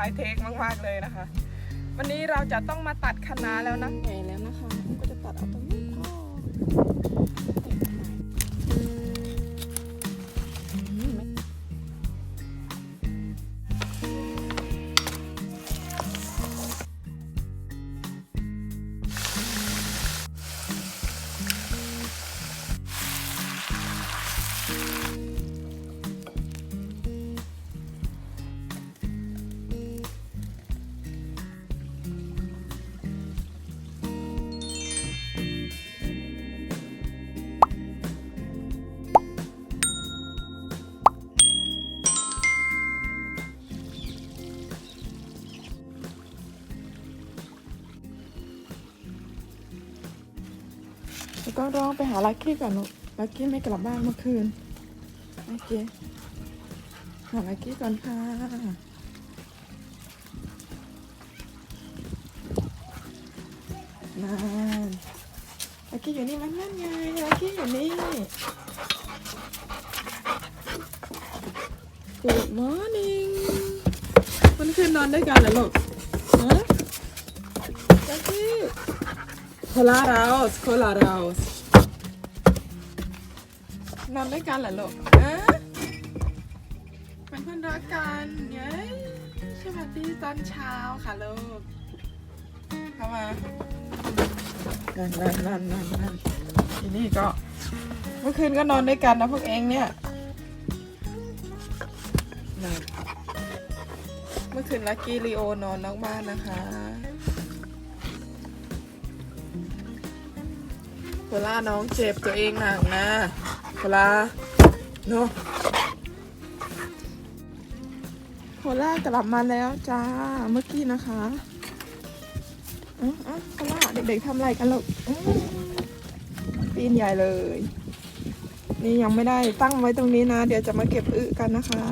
ลายเทคมากๆเลยนะคะ วันนี้เราจะต้องมาตัดคะน้าแล้วนะไหนแล้วนะคะก็จะตัดเอาตรงนี้พอ แล้วก็ร้องไปหาลักกี้ก่อนลูกลักกี้ไม่กลับบ้านเมื่อคืนโอเคหาลักกี้ก่อนค่ะนานลักกี้อยู่นี่มันนั่นไงลักกี้อยู่นี่ Good morning มันคืนนอนด้วยกันเหรอลูกฮะลักกี้ Kolla raus, kolla raus นอนด้วยกันเหรอลูกฮะเป็นเพื่อนรักกันเย้ยสวัสดีตอนเช้าค่ะลูกเข้ามานั่นนั่นนั่นนั่นนั่นทีนี่ก็ เมื่อคืนก็นอนด้วยกันนะพวกเองเนี่ยนั่นเมื่อคืนลักกี้ลีโอนอนนอกบ้านนะคะ โคลาน้องเจ็บตัวเองหนักนะโคลาโนโคล่ากลับมาแล้วจ้า เมื่อกี้นะคะอ๋ออ๋อโคล่าเด็กๆทำอะไรกันลูกอื้อปีนใหญ่เลย นี่ยังไม่ได้ตั้งไว้ตรงนี้นะ เดี๋ยวจะมาเก็บอึกันนะคะ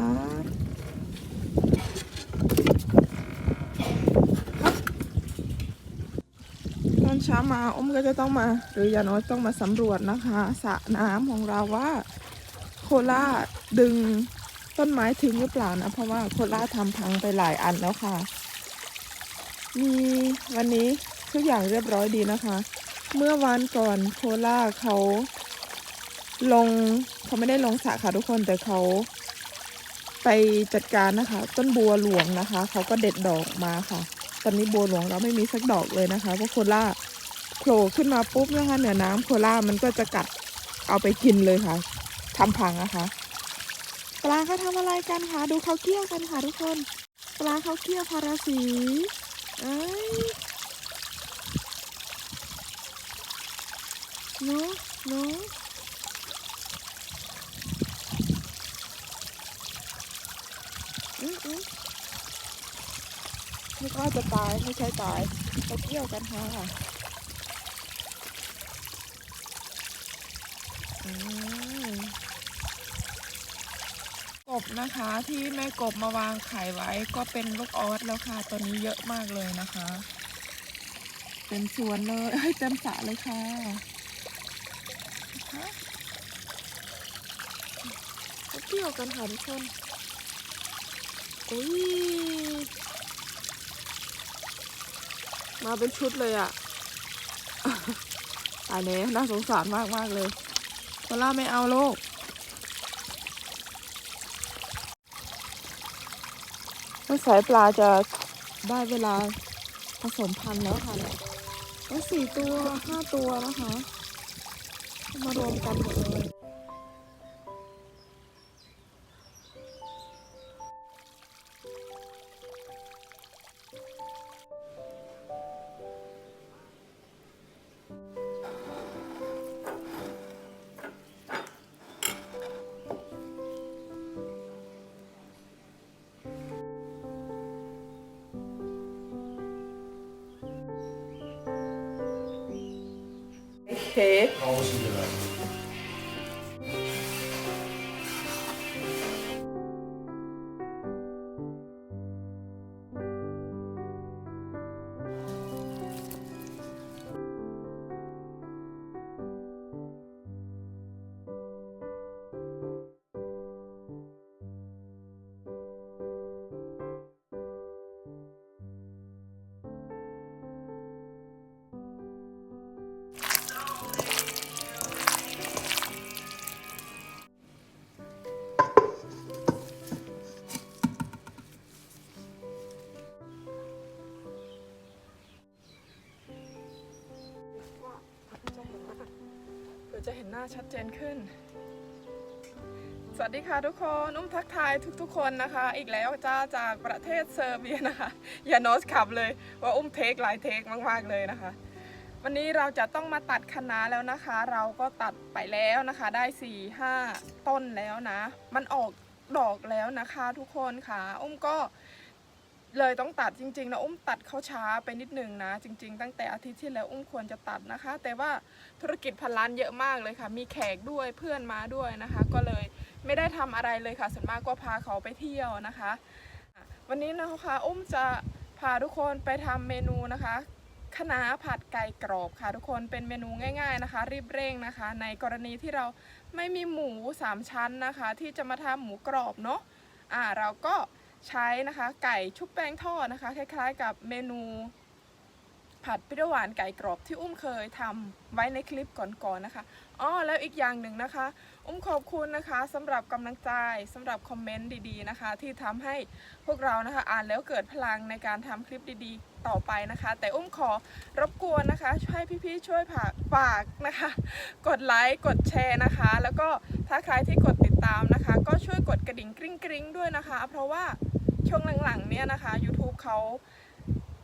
ตอน เช้ามาอ้มก็จะต้องมา หรืออย่างน้อยต้องมาสำรวจนะคะสระน้ำของเราว่า โคราดึงต้นไม้ทิ้งหรือเปล่านะ เพราะว่าโคราทำพังไปหลายอันแล้วค่ะ มีวันนี้ทุกอย่างเรียบร้อยดีนะคะ เมื่อวันก่อนโคราเขาลงเขาไม่ได้ลงสระค่ะทุกคนแต่เขาไปจัดการนะคะ ต้นบัวหลวงนะคะ เขาก็เด็ดดอกมาค่ะ ตอนนี้บัวหลวงเราไม่มีสักดอกเลยนะคะเพราะโคล่า โผล่ขึ้นมาปุ๊บนะคะเหนือน้ำโคล่ามันก็จะกัดเอาไปกินเลยค่ะทำพังนะคะปลาเขาทำอะไรกันคะดูเขาเกี้ยวกันค่ะทุกคน ปลาเขาเกี้ยวพาราสีเอ้ยเนาะเนาะอืออือนึกว่าจะตายไม่ใช่ตายเราเที่ยวกันค่ะอืม กบนะคะที่แม่กบมาวางไข่ไว้ก็เป็นลูกออสแล้วค่ะ ตอนนี้เยอะมากเลยนะคะ เป็นสวนเลยให้เต็มสระเลยค่ะเที่ยวกันค่ะทุกคนอุ้ยมาเป็นชุดเลยอะ่ะตายเนี้น่าสงสารมากมากเลย โคล่าไม่เอาลูกเมื่อสายปลาจะได้เวลาผสมพันธุ์แล้วค่ะเนี่ยโอ้ยสี่ตัวห้าตัวนะคะ มารวมกันหมดเลย เจะเห็นหน้าชัดเจนขึ้น สวัสดีค่ะทุกคนอุ้มทักทายทุกๆ คนนะคะ อีกแล้วจ้าจากประเทศเซอร์เบียนะคะ อย่าโนสขับเลยว่าอุ้มเทคหลายเทคมากๆเลยนะคะ วันนี้เราจะต้องมาตัดคะน้าแล้วนะคะ เราก็ตัดไปแล้วนะคะ ได้4ี่ห้าต้นแล้วนะ มันออกดอกแล้วนะคะทุกคนค่ะ อุ้มก็ เลยต้องตัดจริงๆนะอุ้มตัดเขาช้าไปนิดนึงนะ จริง ๆ ตั้งแต่อาทิตย์ที่แล้วอุ้มควรจะตัดนะคะ แต่ว่าธุรกิจพันล้านเยอะมากเลยค่ะ มีแขกด้วยเพื่อนมาด้วยนะคะ ก็เลยไม่ได้ทำอะไรเลยค่ะส่วนมากก็พาเขาไปเที่ยวนะคะ วันนี้นะคะอุ้มจะพาทุกคนไปทำเมนูนะคะคะน้าผัดไก่กรอบค่ะ ทุกคนเป็นเมนูง่าย ๆนะคะ รีบเร่งนะคะ ในกรณีที่เราไม่มีหมูสามชั้นนะคะ ที่จะมาทำหมูกรอบเนาะอ่าเราก็ ใช้นะคะ ไก่ชุบแป้งทอดนะคะ คล้ายๆ กับเมนู ผัดเปรี้ยวหวานไก่กรอบที่อุ้มเคยทำไว้ในคลิปก่อนๆนะคะอ๋อแล้วอีกอย่างหนึ่งนะคะ อุ้มขอบคุณนะคะสำหรับกำลังใจสำหรับคอมเมนต์ดีๆนะคะ ที่ทำให้พวกเรานะคะ อ่านแล้วเกิดพลังในการทำคลิปดีๆ ต่อไปนะคะ แต่อุ้มขอรบกวนนะคะให้พี่ๆช่วยฝากฝากนะคะ กดไลค์กดแชร์นะคะ แล้วก็ถ้าใครที่กดติดตามนะคะ ก็ช่วยกดกระดิ่งกริ๊งๆด้วยนะคะ เพราะว่า ช่วงหลังๆเนี่ยนะคะ YouTube เขา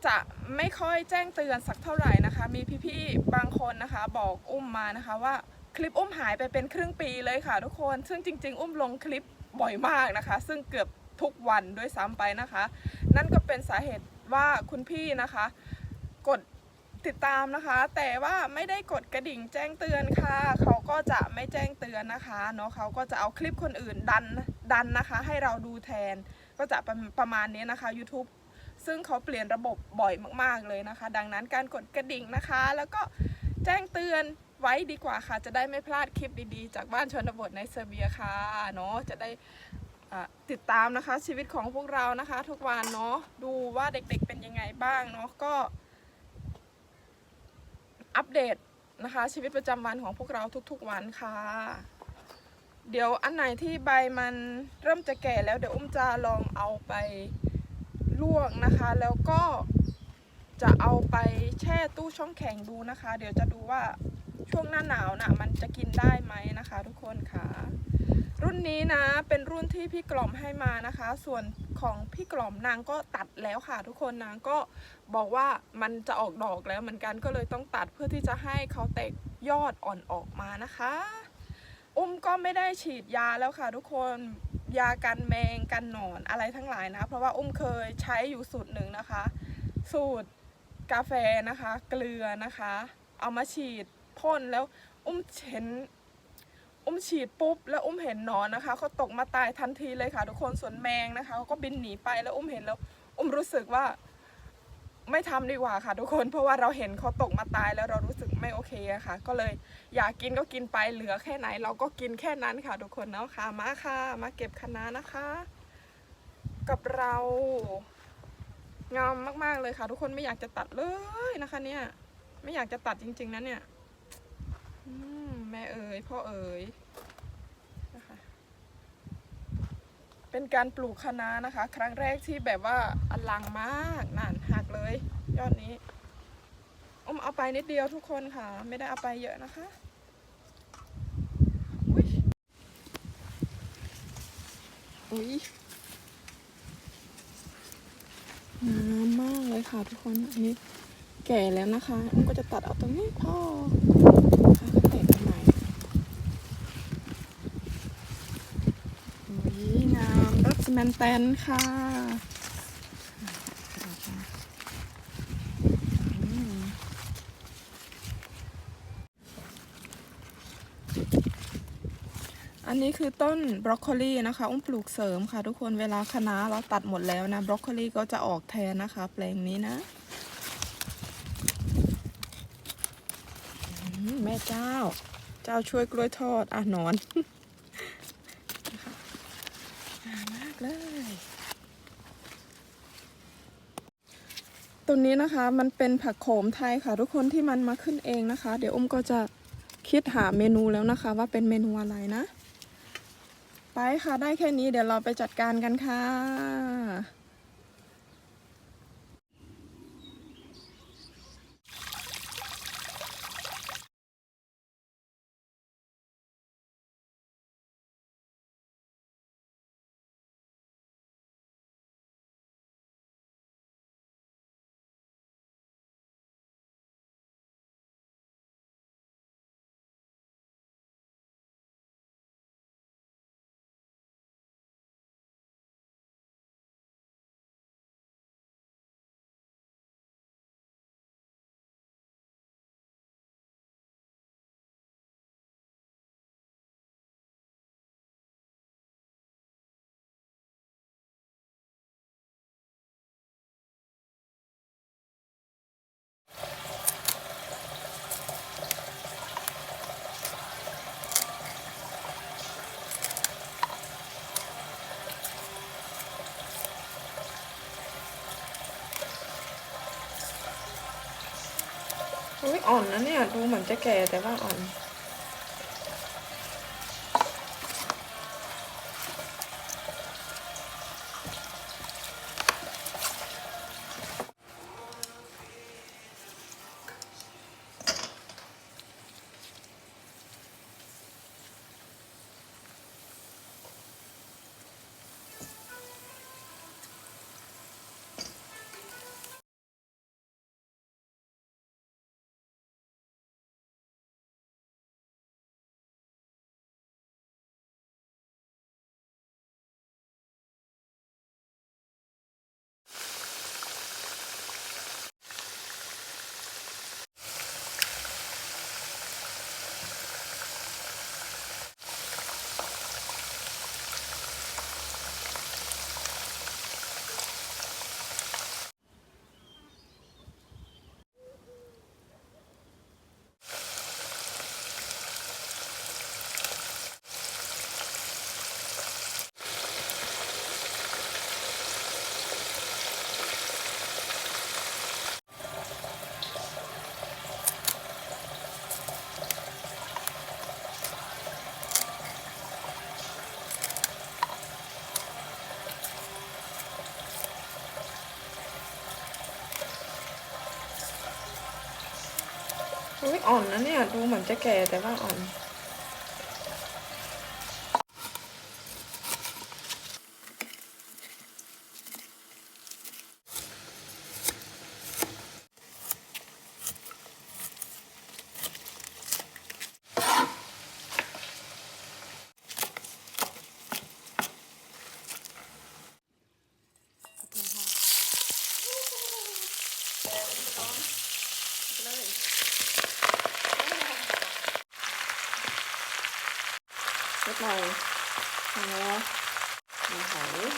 จะไม่ค่อยแจ้งเตือนสักเท่าไหร่นะคะ มีพี่ๆบางคนนะคะ บอกอุ้มมานะคะว่าคลิปอุ้มหายไปเป็นครึ่งปีเลยค่ะ ทุกคน ซึ่งจริง ๆ อุ้มลงคลิปบ่อยมากนะคะ ซึ่งเกือบทุกวันด้วยซ้ำไปนะคะ นั่นก็เป็นสาเหตุว่าคุณพี่นะคะ กดติดตามนะคะ แต่ว่าไม่ได้กดกระดิ่งแจ้งเตือนค่ะ เขาก็จะไม่แจ้งเตือนนะคะเนาะเขาก็จะเอาคลิปคนอื่นดันดันนะคะ ให้เราดูแทน ก็จะประประมาณนี้นะคะ YouTube ซึ่งเขาเปลี่ยนระบบบ่อยมาก ๆเลยนะคะ ดังนั้นการกดกระดิ่งนะคะ แล้วก็แจ้งเตือนไว้ดีกว่าค่ะ จะได้ไม่พลาดคลิปดีๆ จากบ้านชนบทในเซอร์เบียค่ะเนาะจะได้ติดตามนะคะชีวิตของพวกเรานะคะ ทุกวันเนาะดูว่าเด็กๆเป็นยังไงบ้างเนาะก็ อัปเดตนะคะ ชีวิตประจำวันของพวกเราทุกๆวันค่ะ เดี๋ยวอันไหนที่ใบมันเริ่มจะแก่แล้วเดี๋ยวอุ้มจะลองเอาไปลวกนะคะ แล้วก็จะเอาไปแช่ตู้ช่องแข็งดูนะคะ เดี๋ยวจะดูว่าช่วงหน้าหนาวนะมันจะกินได้ไหมนะคะ ทุกคนค่ะ รุ่นนี้นะเป็นรุ่นที่พี่กล่อมให้มานะคะ ส่วนของพี่กล่อมนางก็ตัดแล้วค่ะ ทุกคนนางก็บอกว่ามันจะออกดอกแล้วเหมือนกันก็เลยต้องตัดเพื่อที่จะให้เขาแตกยอดอ่อนออกมานะคะ อุ้มก็ไม่ได้ฉีดยาแล้วค่ะทุกคนยากันแมงกันหนอนอะไรทั้งหลายนะ เพราะว่าอุ้มเคยใช้อยู่สูตรหนึ่งนะคะ สูตรกาแฟนะคะ เกลือนะคะ เอามาฉีดพ่นแล้วอุ้มเห็นอุ้มฉีดปุ๊บแล้วอุ้มเห็นหนอนนะคะเขาตกมาตายทันทีเลยค่ะ ทุกคนส่วนแมงนะคะเขาก็บินหนีไปแล้วอุ้มเห็นแล้ว อุ้มรู้สึกว่า ไม่ทำดีกว่าค่ะ ทุกคนเพราะว่าเราเห็นเขาตกมาตายแล้วเรารู้สึกไม่โอเคอะค่ะ ก็เลยอยากกินก็กินไปเหลือแค่ไหน เราก็กินแค่นั้นค่ะ ทุกคนเนาะค่ะมาค่ะ มาเก็บคะน้านะคะ กับเรางามมากๆเลยค่ะ ทุกคนไม่อยากจะตัดเลยนะคะ เนี่ย ไม่อยากจะตัดจริง ๆนะเนี่ยอืมแม่เอ๋ยพ่อเอ๋ยนะคะ เป็นการปลูกคะน้านะคะ ครั้งแรกที่แบบว่าอลังมากนั่นหักเลย ยอดนี้อมเอาไปนิดเดียวทุกคนค่ะ ไม่ได้เอาไปเยอะนะคะอุ้ยอุ้ยงามมากเลยค่ะทุกคนอันนี้แก่แล้วนะคะอมก็จะตัดเอาตรงนี้พ่อนะคะก็แตกกันใหม่อุ้ยงามรส แมนแตนค่ะอันนี้คือต้นบรอกโคลีนะคะอุ้มปลูกเสริมค่ะ ทุกคนเวลาคะน้าเราตัดหมดแล้วนะบรอกโคลีก็จะออกแทนนะคะ แปลงนี้นะแม่เจ้า เจ้าช่วยกล้วยทอดอะนอน นะคะงากเลย ตัวนี้นะคะมันเป็นผักโขมไทยค่ะ ทุกคนที่มันมาขึ้นเองนะคะ เดี๋ยวอุ้มก็จะคิดหาเมนูแล้วนะคะ ว่าเป็นเมนูอะไรนะ ไปค่ะได้แค่นี้เดี๋ยวเราไปจัดการกันค่ะ อ่อนนะเนี่ย ดูเหมือนจะแก่แต่ว่าอ่อน อ่อนนะเนี่ย ดูเหมือนจะแก่แต่ว่าอ่อน เรียบร้อยแล้วมีหอยแล้ว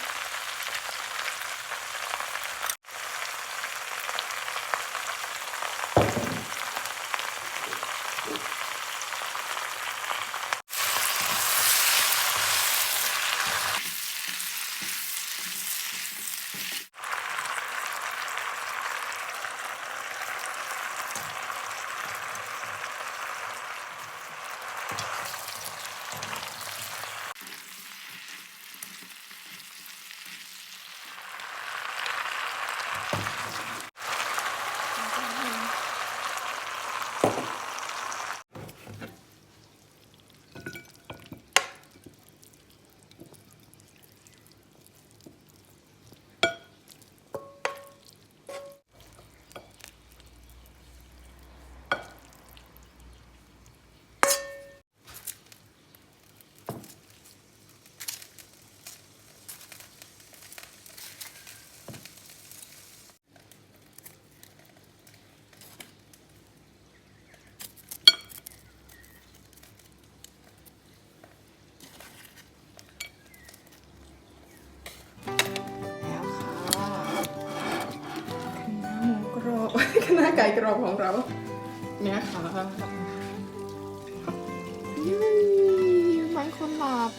ค่ะคณะหมูกรอบ คณะ ไก่กรอบของเราเนี่ยค่ะยูมันคนหลับ